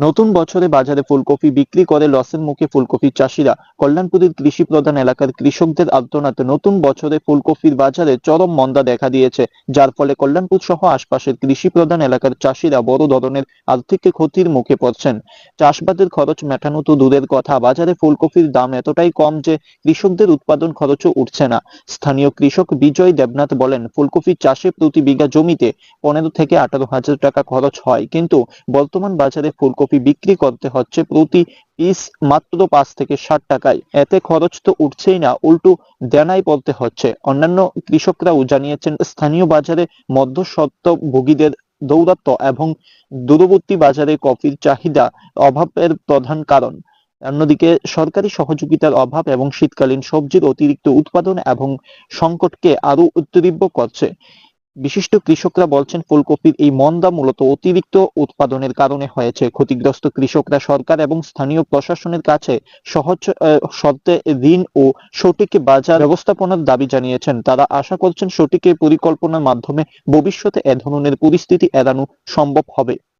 নতুন বছরে বাজারে ফুলকপি বিক্রি করে লসের মুখে ফুলকপি চাষিরা। কল্যাণপুরের কৃষি প্রধান এলাকার কৃষকদের আর্তনাতে নতুন বছরে ফুলকপির বাজারে চরম মন্দা দেখা দিয়েছে, যার ফলে কল্যাণপুর সহ আশপাশের কৃষি প্রধান এলাকার চাষিরা বড় ধরনের আর্থিক ক্ষতির মুখে পড়ছেন। চাষবাদের খরচ মেটানো তো দূরের কথা, বাজারে ফুলকপির দাম এতটাই কম যে কৃষকদের উৎপাদন খরচও উঠছে না। স্থানীয় কৃষক বিজয় দেবনাথ বলেন, ফুলকপি চাষে প্রতি বিঘা জমিতে পনেরো থেকে আঠারো হাজার টাকা খরচ হয়, কিন্তু বর্তমান বাজারে ফুলকপি বিক্রি করতে হচ্ছে প্রতি পিস মাত্র পাঁচ থেকে ষাট টাকায়। এতে খরচ তো উঠছেই না, উল্টো দেনায় পড়তে হচ্ছে। অন্যান্য কৃষকরাও জানিয়েছেন, স্থানীয় বাজারে মধ্যস্বত্ব ভোগীদের দৌরাত্ম্য এবং দূরবর্তী বাজারে কফির চাহিদা অভাবের প্রধান কারণ। অন্যদিকে সরকারি সহযোগিতার অভাব এবং শীতকালীন সবজির অতিরিক্ত উৎপাদন এবং সংকটকে আরও তীব্র করছে। বিশিষ্ট কৃষকরা বলছেন, ফুলকপির এই মন্দা মূলত অতিরিক্ত উৎপাদনের কারণে হয়েছে। ক্ষতিগ্রস্ত কৃষকরা সরকার এবং স্থানীয় প্রশাসনের কাছে সহজ শর্তে ঋণ ও সঠিক বাজার ব্যবস্থাপনার দাবি জানিয়েছেন। তারা আশা করছেন সঠিক পরিকল্পনার মাধ্যমে ভবিষ্যতে এ ধরনের পরিস্থিতি এড়ানো সম্ভব হবে।